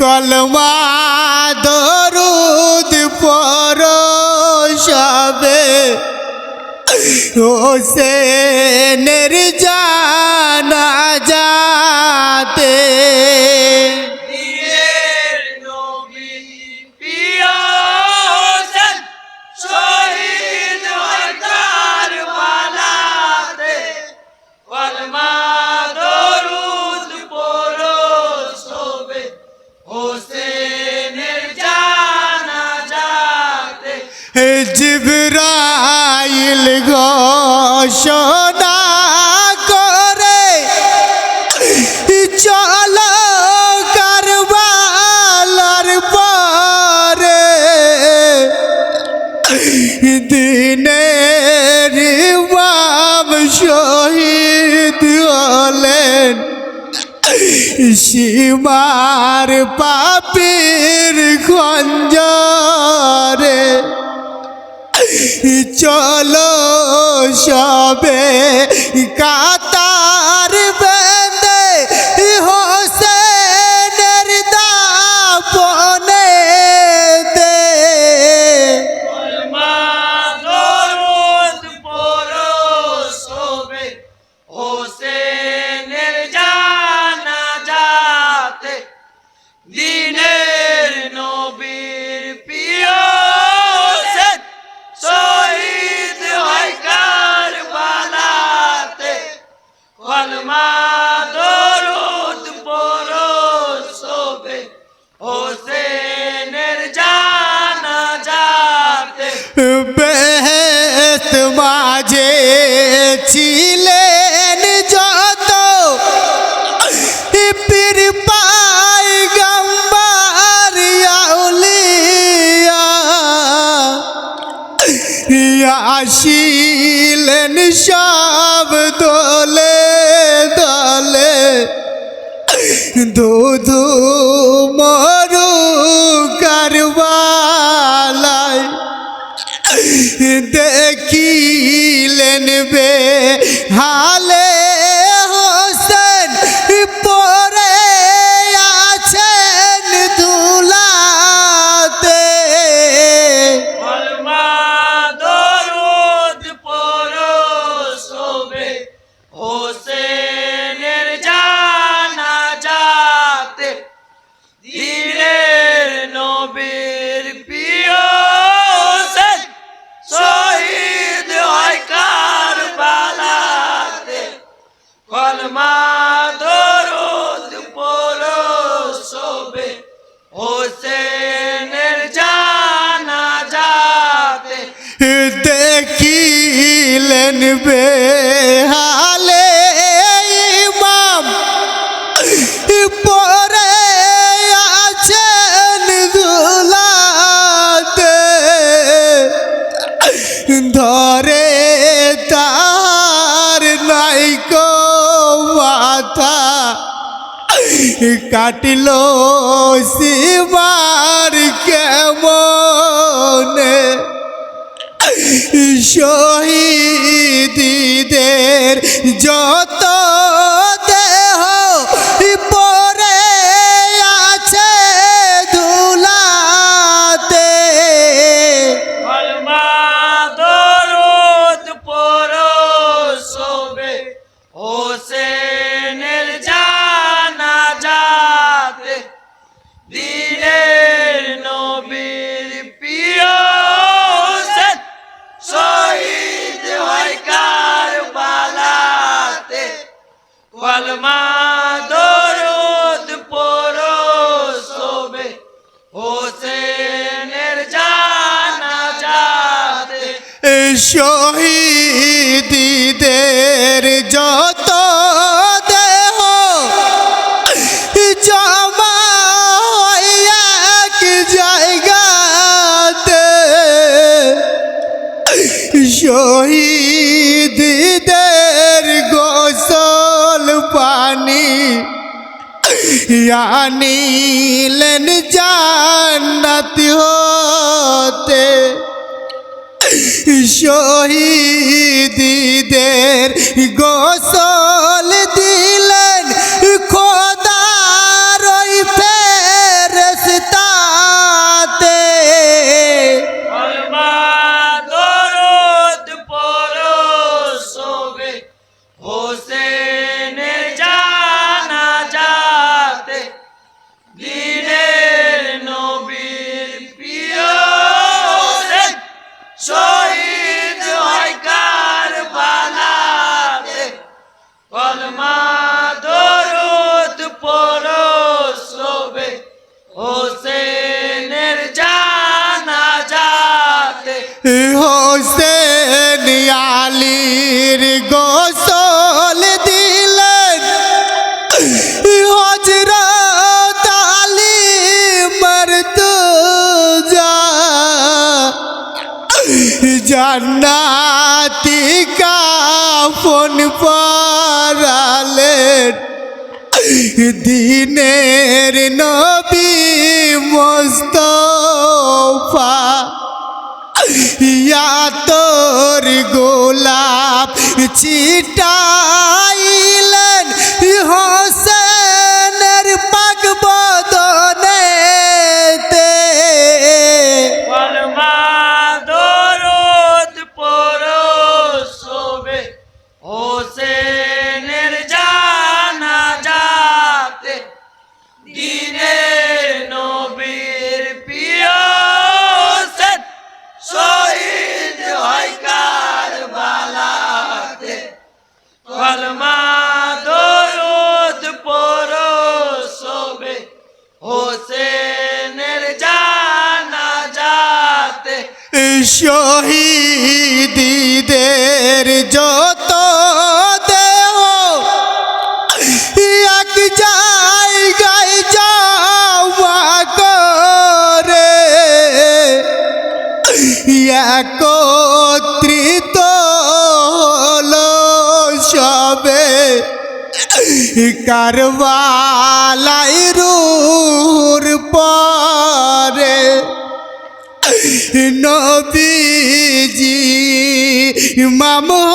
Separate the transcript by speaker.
Speaker 1: কলমা দরুদ পর সবে। হোসেনের জানা সীমার পাপির খঞ্জরে। চলো সবে কাতার
Speaker 2: দিনের নবীর প্রিয় শহীদ হয় কারবালাতে। কলমা দরুদ পড়ো সবে হোসেনের জানাজাতে।
Speaker 1: বেহেস্ত আসিলেন সব দলে দলে। দুধু মরু কারবালায় দেখিলেন বে হালে দেখিলেন বে হালে ইমাম। পরে আছেন ধুলাতে ধরে তার নাইকো মাথা। কাটিল সীমার কেমনে? শহীদদের যত শহীদদের যত দেহ জমা এক জায়গাতে শহীদদের গোসল পানি আনিলেন জান্নাত হতে। শহীদদের গোসল দিলেন হজরত আলী মরতো যা জান্নাতি কাফন পরালেন। দিনের নবী মোস্তফা। ইয়া তোর গোলাপ
Speaker 2: চিটায়
Speaker 1: শহীদদের যত দেহ এক জায়গায় যাওয়া করে একত্রিত হলো সবে কারবালাই রূপ নবীজি মামহ